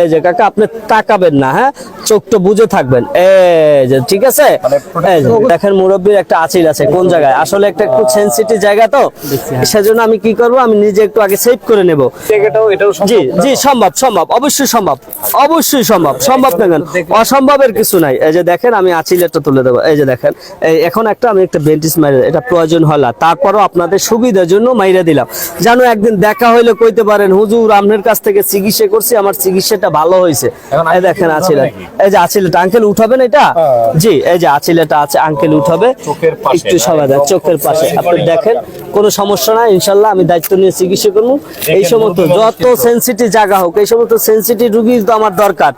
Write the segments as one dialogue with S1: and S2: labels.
S1: এই যে কাকা আপনি তাকাবেন না হ্যাঁ? চোখটা বুঝে থাকবেন। এই যে ঠিক আছে? দেখেন মুরব্বীর একটা আচিল আছে কোন জায়গায়? আসলে একটা একটু সেনসিটিভ জায়গা তো? সেজন্য আমি কি করব? আমি নিজে একটু আগে সেভ করে নেব। জি জি সম্ভব সম্ভব অবশ্যই সম্ভব। অবশ্যই সম্ভব সম্ভব না অসম্ভবের কিছু নাই। এই যে দেখেন আমি আচিলেরটা তুলে দেবো। এই যে দেখেন এখন একটা আমি একটা বেন্টিস মাইরে এটা প্রয়োজন হল। তারপরও আপনাদের সুবিধার জন্য মাইরে দিলাম। জানো একদিন দেখা হইলে কইতে পারেন হুজুর আপনার কাছ থেকে চিকিৎসা করছি আমার চিকিৎসাটা ভালো হয়েছে।
S2: এখন
S1: এই দেখেন
S2: নাকি?
S1: এই যে আচিলটা আঙ্কেল উঠাবেন এটা? জি এই যে আচিলটা আছে আঙ্কেল উঠাবে। একটু? সবাই দেখ চোখের পাশে। আপনি দেখেন কোনো সমস্যা নাই ইনশাল্লাহ আমি দায়িত্ব নিয়ে চিকিৎসা করব। এই সমস্ত যত সেন্সিটিভ জায়গা হোক এই সমস্ত সেন্সিটিভ রুগীর তো আমার দরকার।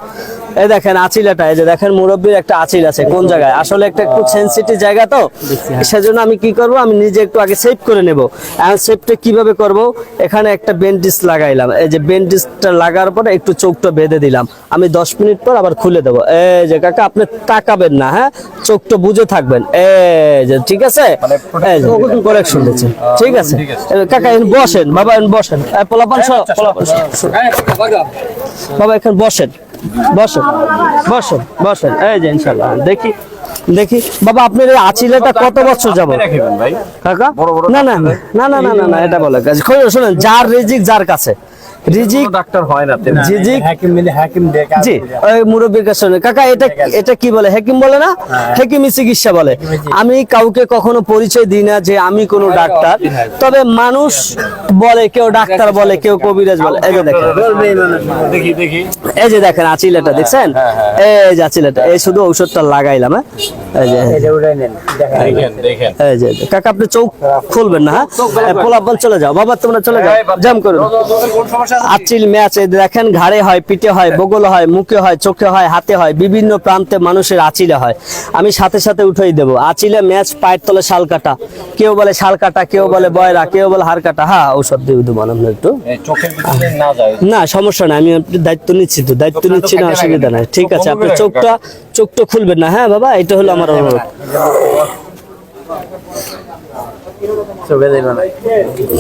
S1: এই দেখেন আচিলাটা এই যে দেখেন মুরব্বীর একটা আচিল আছে কোন জায়গায়? আসলে একটা একটু সেনসিটিভ জায়গা তো? সেজন্য আমি কি করব? আমি নিজে একটু আগে সেভ করে নেব। এখন সেভটা কীভাবে করব? এখানে একটা বেন্ডিস লাগাইলাম। এই যে বেন্ডিসটা লাগার পরে একটু চোখটা বেঁধে দিলাম। আমি দশ মিনিট পর আবার খুলে দেবো। এই যে কাকা আপনি তাকাবেন না হ্যাঁ? চোখটা বুঝে থাকবেন। এই যে ঠিক আছে?
S2: মানে
S1: কালেকশন দিচ্ছে। ঠিক আছে?
S2: ঠিক আছে।
S1: কাকা এখানে বসেন। বাবা এখানে বসেন। পোলাপান সহ, পোলাপান সহ। বাবা এখানে বসেন। বসেন বসেন বসেন। এই যে ইনশাল্লাহ। দেখি দেখি। বাবা আপনার এই আচিলেটা কত বছর যাব কাকা? না না না না না না না এটা বলে। শোনেন যার রেজিক যার কাছে। রিজিক
S2: ডাক্তার হয় না তেমন।
S1: রিজিক
S3: হাকিম মিলে হাকিম দেখে
S1: জি ওই মুরব্বীর কাছে কাকা এটা এটা কি বলে? হেকিম বলে না? হেকিমি চিকিৎসা বলে। আমি কাউকে কখনো পরিচয় দিই না যে আমি কোনো ডাক্তার। তবে মানুষ বলে কেউ ডাক্তার বলে কেউ কবিরাজ বলে। এই যে দেখেন।
S2: দেখি দেখি।
S1: এই যে দেখেন আচিলাটা দেখছেন? এই যে আচিলাটা। এই শুধু ঔষধটা লাগাইলাম হ্যাঁ? এই যে
S3: এটা উঠাই নেন। দেখেন।
S2: দেখেন দেখেন।
S1: এই যে কাকা আপনি চোখ খুলবেন না হ্যাঁ? পোলাপান চলে যাও। বাবা তোমরা চলে যাও। জাম করুন।
S2: কোন সমস্যা?
S1: আচিল ম্যাচ দেখেন ঘাড়ে হয় পিঠে হয় বগলে হয় মুখে হয় চোখে হয় হাতে হয় বিভিন্ন প্রান্তে মানুষের আচিলে হয়। আমি সাথে সাথে উঠাই দেবো। আচিলে ম্যাচ পায়ের তলে শাল কাটা। কেউ বলে শাল কাটা কেউ বলে বয়রা কেউ বলে হার কাটা। হ্যাঁ ঔষধ দিয়ে দেবো আমরা একটু।
S2: না
S1: সমস্যা নাই আমি দায়িত্ব নিচ্ছি তো। দায়িত্ব নিচ্ছি না অসুবিধা নাই। ঠিক আছে আপনি চোখটা চোখটা খুলবেন না। হ্যাঁ বাবা এটা হলো আমার অনুরোধ।
S3: চোখে না।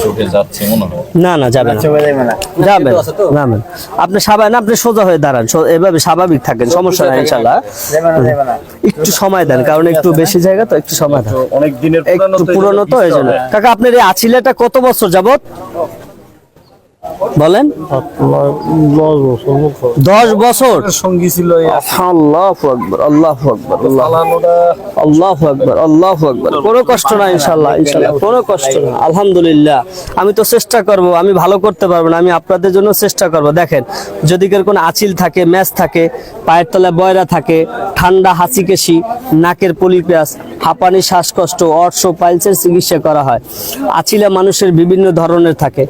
S2: চোখে যাচ্ছে মনে হয়।
S1: না না যাবে না।
S3: চোখে দেবে না।
S1: যাবেন যাবেন আপনি স্বাভাবিক না। আপনি সোজা হয়ে দাঁড়ান। এভাবে স্বাভাবিক থাকেন সমস্যা নাই
S3: না
S1: একটু সময় দেন কারণ একটু বেশি জায়গা তো একটু সময় দেন।
S2: অনেক দিনের
S1: পুরনো তো হয়ে। যাবে কাকা আপনার এই আছিলাটা কত বছর যাবত বলেন? দশ বছর।
S2: সঙ্গী ছিল
S1: আল্লাহ আকবর আল্লাহ আকবর আল্লাহ। আকবর আল্লাহ আকবর। কোনো কষ্ট না ইনশাল্লাহ ইনশাল্লাহ কোনো কষ্ট না আলহামদুলিল্লাহ আমি তো চেষ্টা করব আমি ভালো করতে পারব না আমি আপনাদের জন্য চেষ্টা করব। দেখেন যদি কেউ কোনো আচিল থাকে ম্যাচ থাকে পায়ের তলায় বয়রা থাকে ঠান্ডা হাঁচি কেশি নাকের পলিপ্যাস হাঁপানি শ্বাসকষ্ট অর্শ পাইলসের চিকিৎসা করা হয় আচিলা মানুষের বিভিন্ন ধরনের থাকে।